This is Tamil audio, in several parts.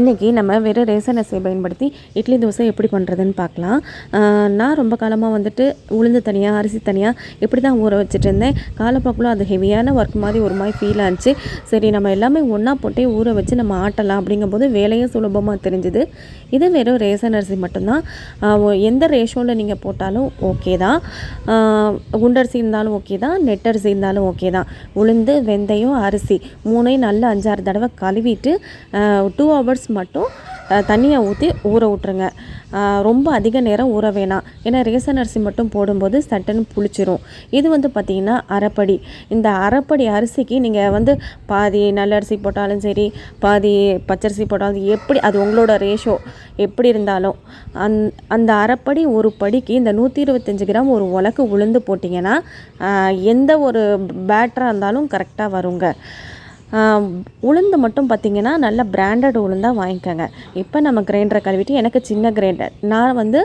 இன்றைக்கி நம்ம வெறும் ரேசன் அரிசியை பயன்படுத்தி இட்லி தோசை எப்படி பண்ணுறதுன்னு பார்க்கலாம். நான் ரொம்ப காலமாக வந்துட்டு உளுந்து தனியாக அரிசி தனியாக இப்படி தான் ஊற வச்சுட்டு இருந்தேன். காலப்போக்கில் அது ஹெவியான ஒர்க் மாதிரி ஒரு மாதிரி ஃபீல் ஆச்சு சரி நம்ம எல்லாமே ஒன்றா போட்டே ஊற வச்சு நம்ம ஆட்டலாம் அப்படிங்கும்போது வேலையும் சுலபமாக தெரிஞ்சுது. இது வெறும் ரேசன் அரிசி மட்டும்தான். எந்த ரேஷோவில் நீங்கள் போட்டாலும் ஓகே தான். குண்டரிசி இருந்தாலும் ஓகே தான் நெட்டரிசி இருந்தாலும் ஓகே தான். உளுந்து வெந்தயம் அரிசி மூணையும் நல்லா அஞ்சாறு தடவை கழுவிட்டு டூ ஹவர்ஸ் ரைஸ் மட்டும் தண்ணியை ஊற்றி ஊற விட்ருங்க ரொம்ப அதிக நேரம் ஊற வேணாம். ஏன்னா ரேசன் அரிசி மட்டும் போடும்போது சட்டுன்னு புளிச்சிரும். இது வந்து பார்த்திங்கன்னா அரைப்படி. இந்த அரைப்படி அரிசிக்கு நீங்கள் வந்து பாதி நல்ல அரிசி போட்டாலும் சரி பாதி பச்சரிசி போட்டாலும் எப்படி அது உங்களோட ரேஷோ எப்படி இருந்தாலும் அந் அந்த அரைப்படி ஒரு படிக்கு இந்த நூற்றி இருபத்தஞ்சி கிராம் ஒரு உலக்கு உளுந்து போட்டிங்கன்னா எந்த ஒரு பேட்டராக இருந்தாலும் கரெக்டாக வருங்க. உளுந்து மட்டும் பார்த்திங்கன்னா நல்ல பிராண்டட் உளுந்தாக வாங்கிக்கோங்க. இப்போ நம்ம கிரைண்டரை கழுவிட்டு எனக்கு சின்ன கிரைண்டர் நான் வந்து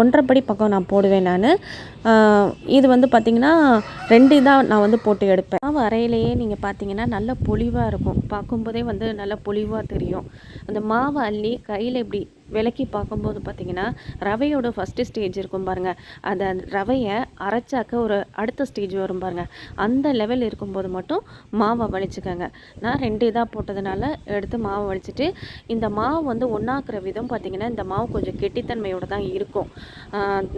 ஒன்றரைப்படி பக்கம் நான் போடுவேன் நான். இது வந்து பார்த்திங்கன்னா ரெண்டு இதாக நான் வந்து போட்டு எடுப்பேன். மாவு அறையிலேயே நீங்கள் பார்த்தீங்கன்னா நல்ல பொலிவாக இருக்கும். பார்க்கும்போதே வந்து நல்ல பொலிவாக தெரியும். அந்த மாவை அள்ளி கையில் இப்படி விளக்கி பார்க்கும்போது பார்த்திங்கன்னா ரவையோட ஃபஸ்ட்டு ஸ்டேஜ் இருக்கும் பாருங்கள் அந்த ரவையை அரைச்சாக்க ஒரு அடுத்த ஸ்டேஜ் வரும் பாருங்கள் அந்த லெவல் இருக்கும்போது மட்டும் மாவை வலிச்சுக்கோங்க. நான் ரெண்டு இதாக போட்டதுனால எடுத்து மாவை வலிச்சுட்டு இந்த மாவு வந்து ஒன்றாக்குற விதம் பார்த்திங்கன்னா இந்த மாவு கொஞ்சம் கெட்டித்தன்மையோடு தான் இருக்கும்.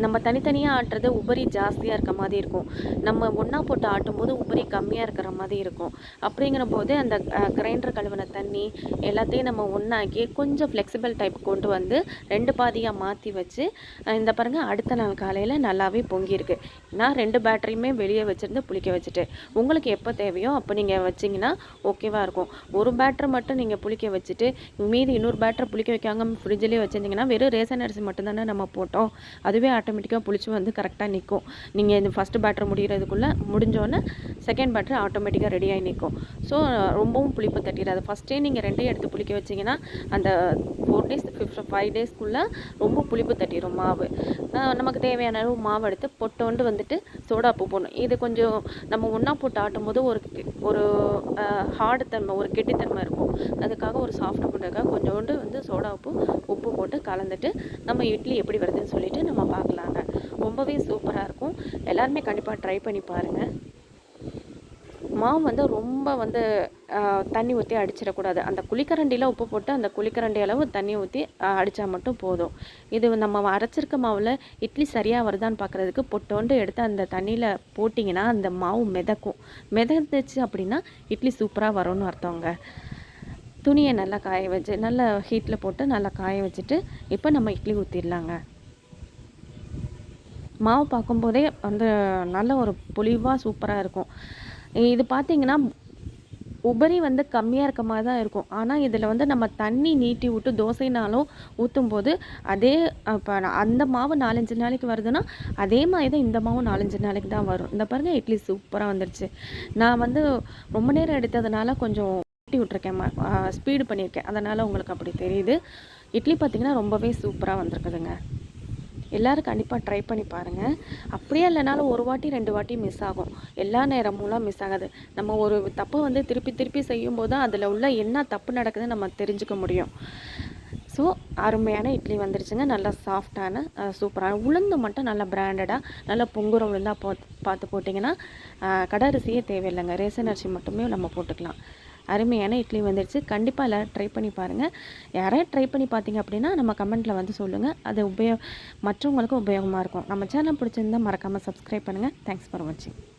நம்ம தனித்தனியாக ஆட்டுறது உபரி ஜாஸ்தியாக இருக்க மாதிரி இருக்கும். நம்ம ஒன்றா போட்டு ஆட்டும்போது உபரி கம்மியாக இருக்கிற மாதிரி இருக்கும். அப்படிங்கிற போது அந்த கிரைண்டர் கழுவின தண்ணி எல்லாத்தையும் நம்ம ஒன்றாக்கி கொஞ்சம் ஃப்ளெக்சிபிள் டைப் கொண்டு வந்து வந்து ரெண்டு பாதியாக மாற்றி வச்சு இந்த பாருங்கள் அடுத்த நாள் காலையில் நல்லாவே பொங்கியிருக்கு. நான் ரெண்டு பேட்டரியுமே வெளியே வச்சுருந்து புளிக்க வச்சுட்டு. உங்களுக்கு எப்போ தேவையோ அப்போ நீங்கள் வச்சிங்கன்னா ஓகேவாக இருக்கும். ஒரு பேட்டரி மட்டும் நீங்கள் புளிக்க வச்சுட்டு மீதி இன்னொரு பேட்டரி புளிக்க வைக்காங்க ஃப்ரிட்ஜ்லேயே வச்சுருந்தீங்கன்னா வெறும் ரேசன் அரிசி மட்டும்தானே நம்ம போட்டோம். அதுவே ஆட்டோமேட்டிக்காக புளிச்சு வந்து கரெக்டாக நிற்கும் நீங்கள் இந்த ஃபஸ்ட்டு பேட்டரி முடிகிறதுக்குள்ளே முடிஞ்சோன்னே செகண்ட் பேட்டரி ஆட்டோமேட்டிக்காக ரெடியாகி நிற்கும் ஸோ ரொம்பவும் புளிப்பு தட்டிடாது. ஃபஸ்ட்டே நீங்கள் ரெண்டையும் எடுத்து புளிக்க வச்சிங்கன்னா அந்த ஃபோர் டேஸ் ஃபிஃப்ட் ஃபைவ் டேஸ்க்குள்ளே ரொம்ப புளிப்பு தட்டிடும் மாவு. நமக்கு தேவையான அளவு மாவு எடுத்து பொட்டோண்டு வந்துட்டு சோடா பூ போடணும். இது கொஞ்சம் நம்ம ஒன்றா போட்டு ஆட்டும் போது ஒரு ஒரு ஹார்டு தன்மை ஒரு கெட்டித்தன்மை இருக்கும். அதுக்காக ஒரு சாஃப்ட் பண்ணுறதுக்காக கொஞ்சோண்டு வந்து சோடா உப்பு உப்பு போட்டு கலந்துட்டு நம்ம இட்லி எப்படி வருதுன்னு சொல்லிட்டு நம்ம பார்க்கலாங்க. ரொம்பவே சூப்பராக இருக்கும். எல்லாருமே கண்டிப்பாக ட்ரை பண்ணி பாருங்கள் மாவு வந்து ரொம்ப வந்து தண்ணி ஊற்றி அடிச்சிடக்கூடாது. அந்த குளிக்கரண்டியில் உப்பு போட்டு அந்த குளிக்கரண்டி அளவு தண்ணி ஊற்றி அடித்தா மட்டும் போதும். இது நம்ம அரைச்சிருக்க மாவில் இட்லி சரியாக வருதான்னு பார்க்குறதுக்கு பொட்டோண்டு எடுத்து அந்த தண்ணியில் போட்டிங்கன்னா அந்த மாவு மிதக்கும். மிதந்துச்சு அப்படின்னா இட்லி சூப்பராக வரும்னு அர்த்தவங்க துணியை நல்லா காய வச்சு நல்லா ஹீட்டில் போட்டு நல்லா காய வச்சுட்டு இப்போ நம்ம இட்லி ஊற்றிடலாங்க மாவு பார்க்கும்போதே வந்து நல்ல ஒரு பொலிவாக சூப்பராக இருக்கும். இது பார்த்திங்கன்னா உபரி வந்து கம்மியாக இருக்க மாதிரி தான் இருக்கும். ஆனால் இதில் வந்து நம்ம தண்ணி நீட்டி விட்டு தோசைனாலும் ஊற்றும் போது அதே இப்போ அந்த மாவு நாலஞ்சு நாளைக்கு வருதுன்னா அதே மாதிரி தான் இந்த மாவும் நாலஞ்சு நாளைக்கு தான் வரும். இந்த பாருங்கள் இட்லி சூப்பராக வந்துடுச்சு நான் வந்து ரொம்ப நேரம் எடுத்ததுனால கொஞ்சம் ஊட்டி விட்ருக்கேன் ஸ்பீடு பண்ணியிருக்கேன் அதனால் உங்களுக்கு அப்படி தெரியுது. இட்லி பார்த்திங்கன்னா ரொம்பவே சூப்பராக வந்திருக்குதுங்க. எல்லோரும் கண்டிப்பாக ட்ரை பண்ணி பாருங்கள் அப்படியே இல்லைனாலும் ஒரு வாட்டி ரெண்டு வாட்டி மிஸ் ஆகும். எல்லா நேரமும்லாம் மிஸ் ஆகாது. நம்ம ஒரு தப்பை வந்து திருப்பி திருப்பி செய்யும்போது தான் அதில் உள்ள என்ன தப்பு நடக்குதுன்னு நம்ம தெரிஞ்சுக்க முடியும். ஸோ அருமையான இட்லி வந்துருச்சுங்க. நல்லா சாஃப்டான சூப்பரான உளுந்து மட்டும் நல்லா பிராண்டடாக நல்லா பொங்குற உளுந்தாக பார்த்து பார்த்து போட்டிங்கன்னா கடை அரிசியே தேவையில்லைங்க. ரேசன் அரிசி மட்டுமே நம்ம போட்டுக்கலாம். அருமையான இட்லி வந்துடுச்சு கண்டிப்பாக எல்லோரும் ட்ரை பண்ணி பாருங்கள் யாராவது ட்ரை பண்ணி பார்த்தீங்க அப்படின்னா நம்ம கமெண்ட்டில் வந்து சொல்லுங்கள் அது உபயோக மற்றவங்களுக்கும் உபயோகமாக இருக்கும். நம்ம சேனல் பிடிச்சிருந்தால் மறக்காமல் சப்ஸ்கிரைப் பண்ணுங்கள் தேங்க்ஸ் ஃபார் வாட்சிங்